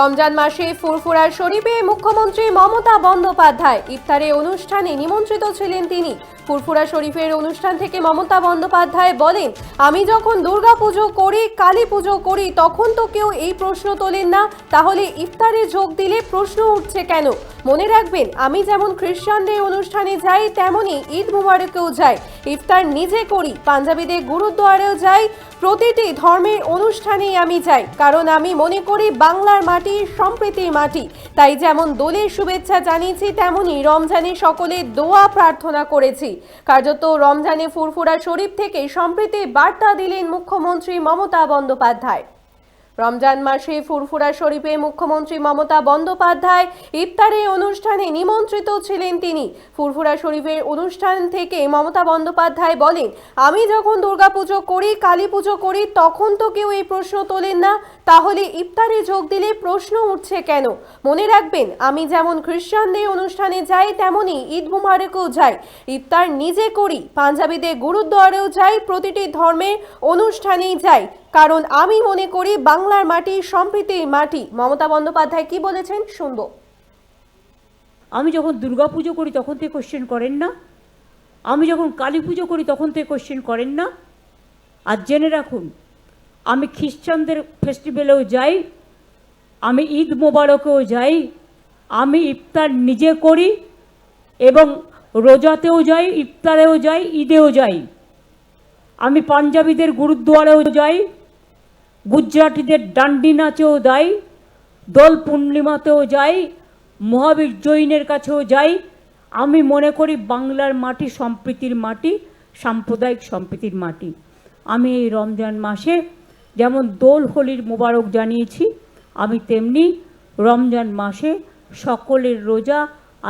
রমজান মাসে ফুরফুরার শরীফে মুখ্যমন্ত্রী মমতা বন্দ্যোপাধ্যায় ইফতারে অনুষ্ঠানে নিমন্ত্রিত ছিলেন তিনি। ফুরফুরা শরীফের অনুষ্ঠান থেকে মমতা বন্দ্যোপাধ্যায় বলেন, আমি যখন দুর্গাপুজো করি, কালী পুজো করি, তখন তো কেউ এই প্রশ্ন তোলেন না। তাহলে ইফতারে যোগ দিলে প্রশ্ন উঠছে কেন? মনে রাখবেন, আমি যেমন খ্রিস্টানদের অনুষ্ঠানে যাই, তেমনই ঈদ মুবারকেও যাই। ইফতার নিজে করি, পাঞ্জাবিদের গুরুদ্বারেও যাই, প্রতিটি ধর্মের অনুষ্ঠানেই আমি যাই। কারণ আমি মনে করি, বাংলার মাটি সম্প্রীতির মাটি। তাই যেমন দোলের শুভেচ্ছা জানিয়েছি, তেমনই রমজানে সকলে দোয়া প্রার্থনা করেছি। কার্যত রমজানে ফুরফুরা শরীফ থেকে সম্প্রীতির বার্তা দিলেন মুখ্যমন্ত্রী মমতা বন্দ্যোপাধ্যায়। রমজান মাসে ফুরফুরা শরীফে মুখ্যমন্ত্রী মমতা বন্দ্যোপাধ্যায় ইফতারের অনুষ্ঠানে নিমন্ত্রিত ছিলেন তিনি। ফুরফুরা শরীফের অনুষ্ঠান থেকে মমতা বন্দ্যোপাধ্যায় বলেন, আমি যখন দুর্গাপুজো করি কালী পুজো করি, তখন তো কেউ এই প্রশ্ন তোলেন না। তাহলে ইফতারে যোগ দিলে প্রশ্ন উঠছে কেন? মনে রাখবেন, আমি যেমন খ্রিস্টানদের অনুষ্ঠানে যাই তেমনই ঈদ মুবারকেও যাই। ইফতার নিজে করি, পাঞ্জাবিদের গুরুদ্বারেও যাই, প্রতিটি ধর্মের অনুষ্ঠানেই যাই। কারণ আমি মনে করি বাংলার মাটি সম্প্রীতির মাটি। মমতা বন্দ্যোপাধ্যায় কি বলেছেন শুনব। আমি যখন দুর্গা পুজো করি তখন তো কোশ্চেন করেন না। আমি যখন কালী পুজো করি তখন তো কোশ্চেন করেন না। আর জেনে রাখুন, আমি খ্রিস্টানদের ফেস্টিভ্যালেও যাই, আমি ঈদ মোবারকেও যাই, আমি ইফতার নিজে করি এবং রোজাতেও যাই, ইফতারেও যাই, ঈদেও যাই। আমি পাঞ্জাবিদের গুরুদ্বারেও যাই গুজরাটিদের ডান্ডি নাচেও যাই, দোল পূর্ণিমাতেও যাই, মহাবীর জৈনের কাছেও যাই। আমি মনে করি বাংলার মাটি সম্প্রীতির মাটি, সাম্প্রদায়িক সম্প্রীতির মাটি। আমি এই রমজান মাসে যেমন দোল হোলির মোবারক জানিয়েছি, আমি তেমনি রমজান মাসে সকলের রোজা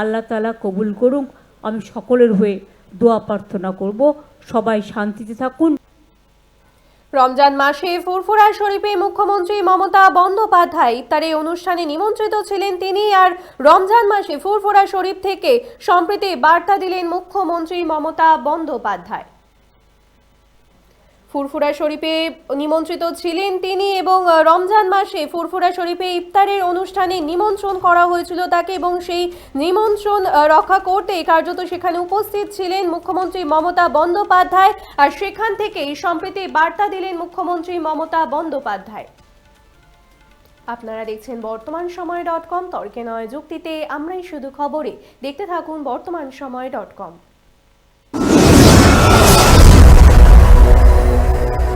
আল্লাহ তালা কবুল করুক। আমি সকলের হয়ে দোয়া প্রার্থনা করব। সবাই শান্তিতে থাকুন। রমজান মাসে ফুরফুরা শরীফে মুখ্যমন্ত্রী মমতা বন্দ্যোপাধ্যায় ইফতারে অনুষ্ঠানে নিমন্ত্রিত ছিলেন তিনি আর রমজান মাসে ফুরফুরা শরীফ থেকে সম্প্রীতি বার্তা দিলেন মুখ্যমন্ত্রী মমতা বন্দ্যোপাধ্যায়। ফুরফুরা শরীফে নিমন্ত্রিত ছিলেন তিনি এবং রমজান মাসে ফুরফুরা শরীফে ইফতারের অনুষ্ঠানে নিমন্ত্রণ করা হয়েছিল তাকে এবং সেই নিমন্ত্রণ রক্ষা করতে কার্যত সেখানে উপস্থিত ছিলেন মুখ্যমন্ত্রী মমতা বন্দ্যোপাধ্যায়। আর সেখান থেকেই সম্প্রীতি বার্তা দিলেন মুখ্যমন্ত্রী মমতা বন্দ্যোপাধ্যায়। আপনারা দেখছেন বর্তমান সময় ডট কম, তর্কে নয় যুক্তিতে আমরাই শুধু খবরে। দেখতে থাকুন বর্তমান সময় ডট কম।